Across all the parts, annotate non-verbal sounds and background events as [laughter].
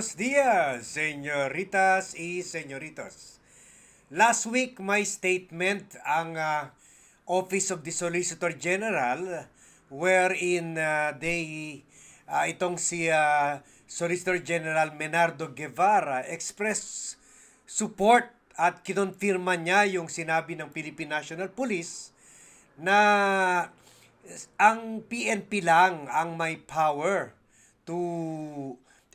umaga, señoritas y señoritos. Last week, may statement ang ah, Office of the Solicitor General wherein ah, they, ah, itong si ah, Solicitor General Menardo Guevara express support at kinonfirma niya yung sinabi ng Philippine National Police na ang PNP lang ang may power to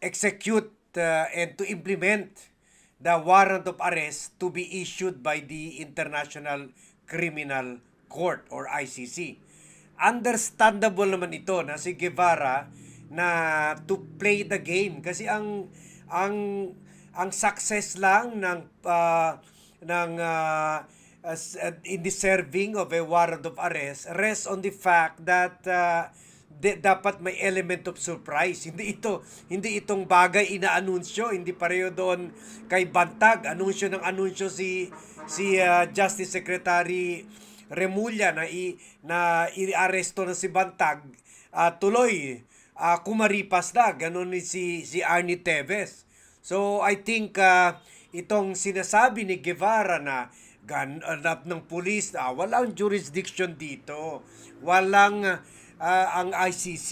execute uh, and to implement the warrant of arrest to be issued by the International Criminal Court or ICC. Understandable naman ito na si Guevara na to play the game kasi ang ang ang success lang ng uh, ng uh, uh, in the serving of a warrant of arrest rests on the fact that uh, de, dapat may element of surprise. Hindi ito hindi itong bagay inaanunsyo, hindi pareho doon kay Bantag, anunsyo ng anunsyo si si uh, Justice Secretary Remulla na i, na i-aresto na si Bantag uh, tuloy uh, kumaripas na ganun ni si si Arnie Teves. So I think uh, itong sinasabi ni Guevara na ganap ng pulis ah, walang jurisdiction dito. Walang ah, ang ICC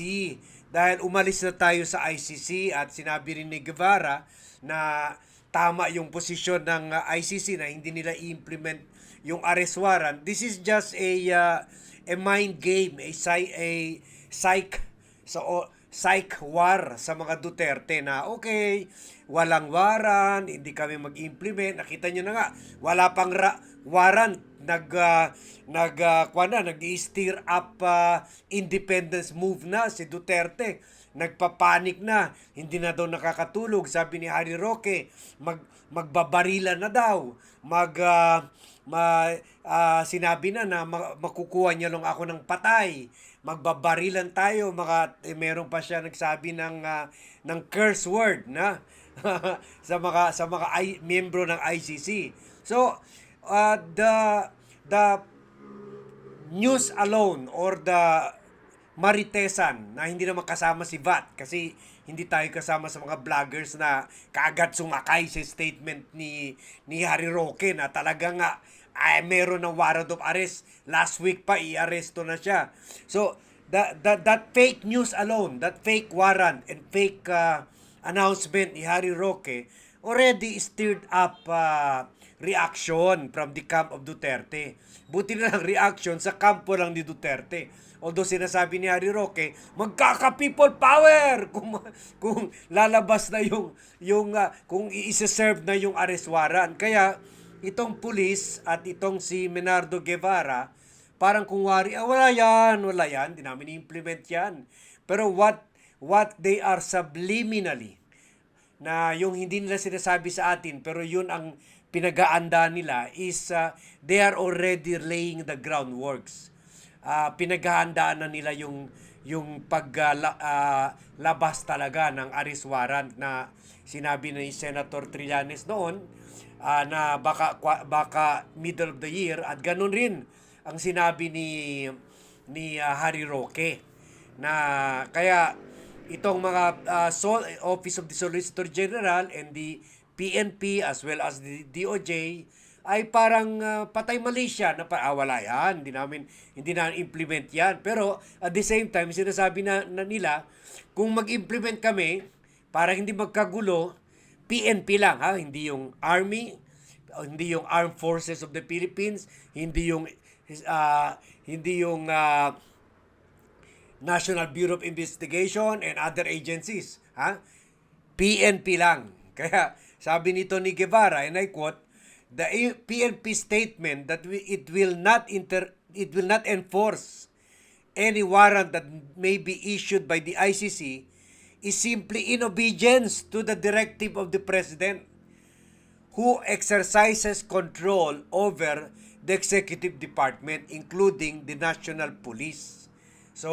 dahil umalis na tayo sa ICC at sinabi rin ni Guevara na tama yung posisyon ng ah, ICC na hindi nila i-implement yung arrest warrant. This is just a ah, a mind game, a psy a psych so psych war sa mga Duterte na okay, walang waran, hindi kami mag-implement. Nakita nyo na nga, wala pang ra- warrant nag uh, nag uh, na, nag-steer up uh, independence move na si Duterte. Nagpapanik na, hindi na daw nakakatulog. Sabi ni Harry Roque, mag magbabarila na daw. Mag uh, ma, uh, sinabi na na makukuha niya lang ako ng patay magbabarilan tayo mga eh, meron pa siya nagsabi ng uh, ng curse word na [laughs] sa mga sa mga I, miyembro ng ICC. So uh, the the news alone or the maritesan na hindi naman kasama si VAT kasi hindi tayo kasama sa mga vloggers na kaagad sumakay sa statement ni ni Harry Roque na talaga nga ay meron ng warrant of arrest. Last week pa i-aresto na siya. So, that, that, that fake news alone, that fake warrant and fake uh, announcement ni Harry Roque already stirred up uh, reaction from the camp of Duterte. Buti na lang reaction sa kampo lang ni Duterte. Although sinasabi ni Harry Roque, magkaka-people power [laughs] kung kung lalabas na yung yung uh, kung i-serve na yung arrest warrant. Kaya itong pulis at itong si Menardo Guevara, parang kung wari, ah, wala yan, wala yan, di namin i-implement yan. Pero what, what they are subliminally, na yung hindi nila sinasabi sa atin, pero yun ang pinagaanda nila is uh, they are already laying the groundworks. Uh, pinaghahandaan na nila yung yung paglabas uh, labas talaga ng arrest warrant na sinabi ni Senator Trillanes noon uh, na baka baka middle of the year at ganun rin ang sinabi ni ni uh, Harry Roque na kaya itong mga uh, Sol, Office of the Solicitor General and the PNP as well as the DOJ ay parang uh, patay Malaysia na pa ah, wala yan, hindi namin hindi na implement yan. Pero at the same time sinasabi na, na nila kung mag-implement kami para hindi magkagulo, PNP lang ha, hindi yung Army, hindi yung Armed Forces of the Philippines, hindi yung uh, hindi yung uh, National Bureau of Investigation and other agencies, ha? PNP lang. [laughs] Kaya sabi nito ni Guevara and I quote, the PNP statement that we, it will not inter it will not enforce any warrant that may be issued by the ICC is simply in obedience to the directive of the President who exercises control over the executive department including the National Police. So,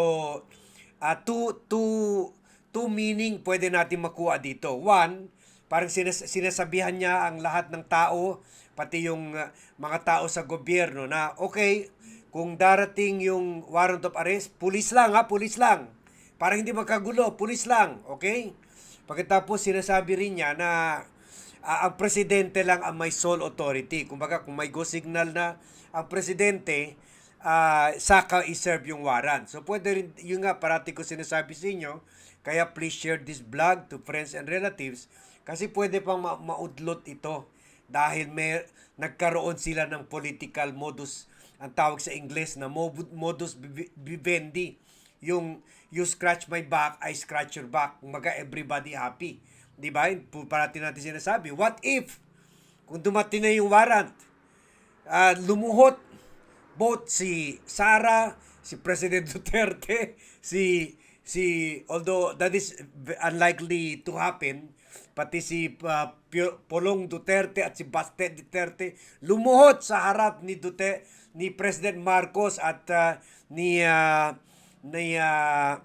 uh, two, two, two meaning pwede natin makuha dito. One, parang sinas- sinasabihan niya ang lahat ng tao, pati yung uh, mga tao sa gobyerno na okay, kung darating yung warrant of arrest, pulis lang ha, pulis lang. Para hindi magkagulo, pulis lang, okay? Pagkatapos sinasabi rin niya na ah, ang presidente lang ang may sole authority. Kumbaga kung may go signal na ang presidente, ah, saka i-serve yung warrant. So pwede rin, yun nga parati ko sinasabi sa inyo, kaya please share this vlog to friends and relatives kasi pwede pang ma- maudlot ito dahil may nagkaroon sila ng political modus ang tawag sa Ingles na modus vivendi. Yung you scratch my back I scratch your back. Kumaga everybody happy. Di ba? Parati natin sinasabi what if kung dumating na yung warrant ah, lumuhot both si Sara, si President Duterte, [laughs] si si although that is unlikely to happen, pati si uh, Polong Duterte at si Baste Duterte lumuhot sa harap ni Duterte ni President Marcos at uh, ni uh, ni uh,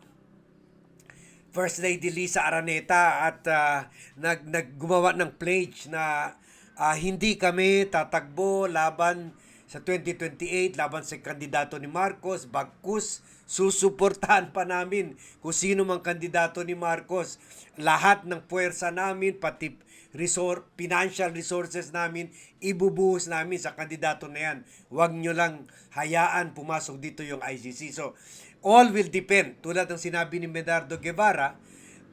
First Lady Lisa Araneta at ah, nag naggumawa ng pledge na ah, hindi kami tatakbo laban sa 2028 laban sa kandidato ni Marcos bagkus susuportahan pa namin kung sino mang kandidato ni Marcos. Lahat ng puwersa namin pati resor financial resources namin ibubuhos namin sa kandidato na yan. Wag nyo lang hayaan pumasok dito yung ICC so all will depend, tulad ng sinabi ni Medardo Guevara,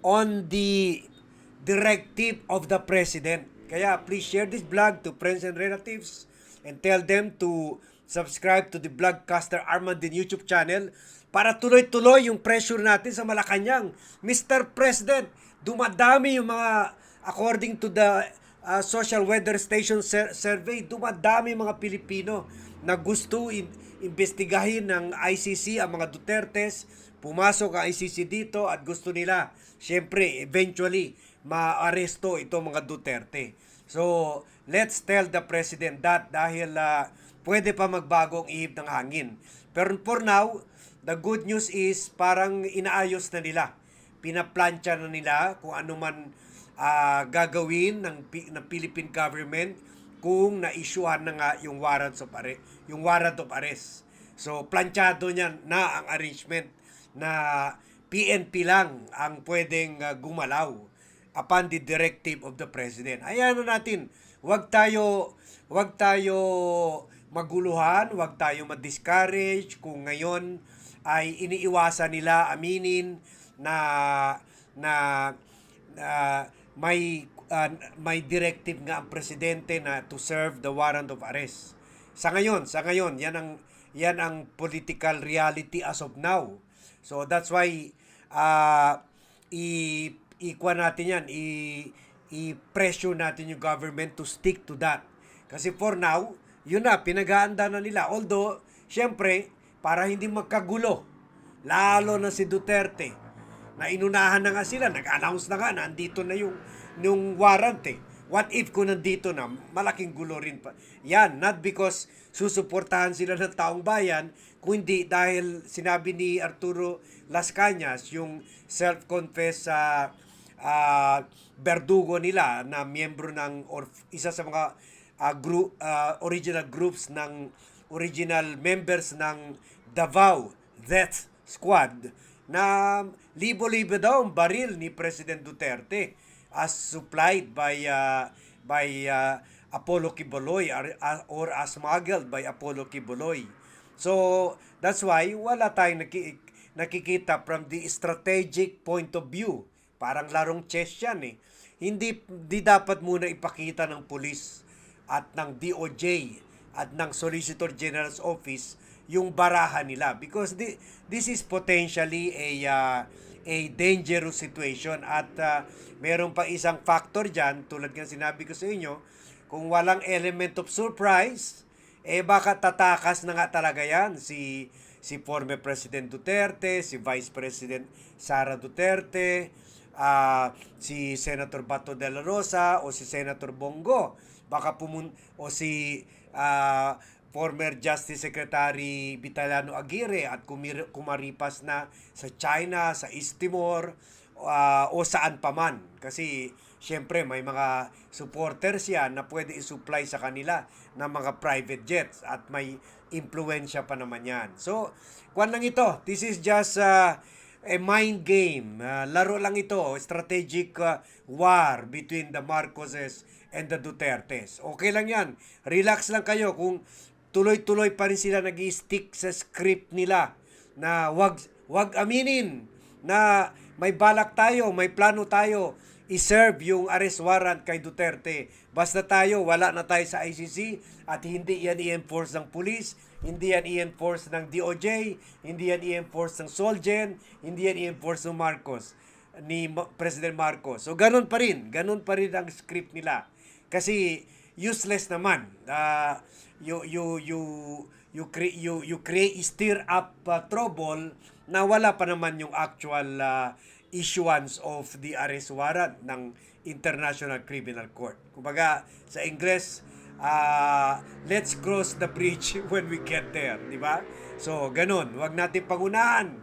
on the directive of the President. Kaya please share this vlog to friends and relatives and tell them to subscribe to the Vlogcaster Armandin YouTube channel para tuloy-tuloy yung pressure natin sa Malacanang. Mr. President, dumadami yung mga, according to the uh, Social Weather Station sur- Survey, dumadami mga Pilipino na gusto in- imbestigahin ng ICC ang mga Dutertes, pumasok ang ICC dito at gusto nila, syempre, eventually, maaresto itong mga Duterte. So, let's tell the President that dahil ah, pwede pa magbago ang ihip ng hangin. Pero for now, the good news is parang inaayos na nila. Pinaplansya na nila kung ano man ah, gagawin ng, ng Philippine government kung na-issuehan na nga yung warrant of arrest, yung warrant of arrest. So, planchado niyan na ang arrangement na PNP lang ang pwedeng ah, gumalaw upon the directive of the president. Ayan na natin, wag tayo wag tayo maguluhan, wag tayo ma-discourage kung ngayon ay iniiwasan nila aminin na na na may uh, may directive nga ang presidente na to serve the warrant of arrest. Sa ngayon, sa ngayon, yan ang yan ang political reality as of now. So that's why uh, i ikuha natin yan, i i-pressure natin yung government to stick to that. Kasi for now, yun na, pinag-aanda na nila. Although, syempre, para hindi magkagulo, lalo na si Duterte, na inunahan na nga sila, nag-announce na nga, nandito na yung, yung warrant eh. What if kung nandito na, malaking gulo rin pa. Yan, not because susuportahan sila ng taong bayan, kundi dahil sinabi ni Arturo Las Cañas, yung self-confessed sa ah, berdugo nila na miyembro ng or isa sa mga ah, group ah, original groups ng original members ng Davao Death Squad na libo-libo daw ang baril ni President Duterte as supplied by ah, by ah, Apollo Quiboloy or, or as smuggled by Apollo Quiboloy. So that's why wala tayong naki, nakikita from the strategic point of view. Parang larong chess yan eh. Hindi, di dapat muna ipakita ng pulis at ng DOJ at ng Solicitor General's Office yung barahan nila because di, this is potentially a uh, a dangerous situation at uh, meron pa isang factor diyan tulad ng sinabi ko sa inyo kung walang element of surprise eh baka tatakas na nga talaga yan si si former President Duterte, si Vice President Sara Duterte, ah, si Senator Bato de la Rosa o si Senator Bongo. Baka pumun o si ah, former Justice Secretary Vitaliano Aguirre at kumir- kumaripas na sa China, sa East Timor ah, o saan pa man. Kasi syempre may mga supporters yan na pwede i-supply sa kanila ng mga private jets at may impluensya pa naman yan. So, kwan lang ito. This is just uh, a mind game. Ah, laro lang ito, strategic ah, war between the Marcoses and the Dutertes. Okay lang yan. Relax lang kayo kung tuloy-tuloy pa rin sila nag stick sa script nila na wag wag aminin na may balak tayo, may plano tayo i-serve yung arrest warrant kay Duterte. Basta tayo, wala na tayo sa ICC at hindi yan i-enforce ng police, hindi yan i-enforce ng DOJ, hindi yan i-enforce ng Solgen, hindi yan i-enforce ng Marcos, ni President Marcos. So ganun pa rin, ganun pa rin ang script nila. Kasi useless naman. Uh, you you you you create you you create stir up uh, trouble na wala pa naman yung actual uh, issuance of the arrest warrant ng International Criminal Court. Kumbaga sa Ingles, uh, let's cross the bridge [laughs] when we get there, di ba? So, ganun, wag natin pangunahan,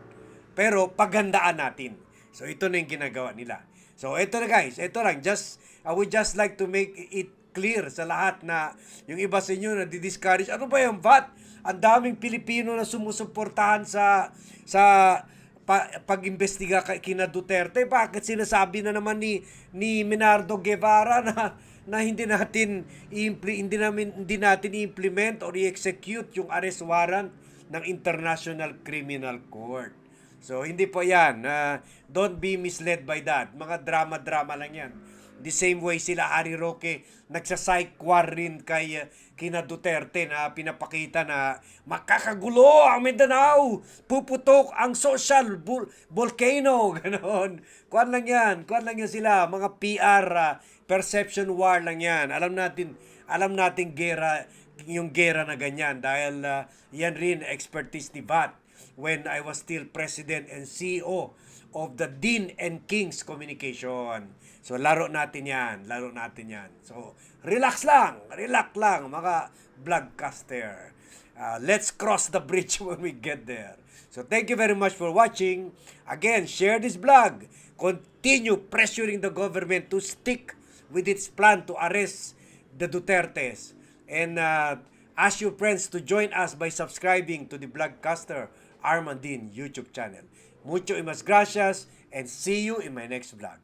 pero pagandaan natin. So, ito na yung ginagawa nila. So, ito na guys, ito lang, just, I would just like to make it clear sa lahat na yung iba sa inyo na di-discourage, ano ba yung VAT? Ang daming Pilipino na sumusuportahan sa sa pa, pag-imbestiga kay kina Duterte, bakit sinasabi na naman ni ni Minardo Guevara [laughs] na na hindi natin hindi namin hindi natin i-implement or i-execute yung arrest warrant ng International Criminal Court. So hindi po 'yan. Uh, don't be misled by that. Mga drama-drama lang 'yan. The same way sila Ari Roque nagsasike war rin kay kina Duterte na pinapakita na makakagulo ang Mindanao, puputok ang social bul- volcano, [laughs] ganon. Kuan lang yan, kuan lang yan sila, mga PR, uh, perception war lang yan. Alam natin, alam natin gera, yung gera na ganyan dahil uh, yan rin expertise ni Bat when I was still president and CEO of the Dean and Kings Communication. So laro natin yan, laro natin yan. So relax lang, relax lang mga vlogcaster. Uh, let's cross the bridge [laughs] when we get there. So thank you very much for watching. Again, share this vlog. Continue pressuring the government to stick with its plan to arrest the Dutertes. And uh, ask your friends to join us by subscribing to the Vlogcaster Armandin YouTube channel. Mucho y mas gracias and see you in my next vlog.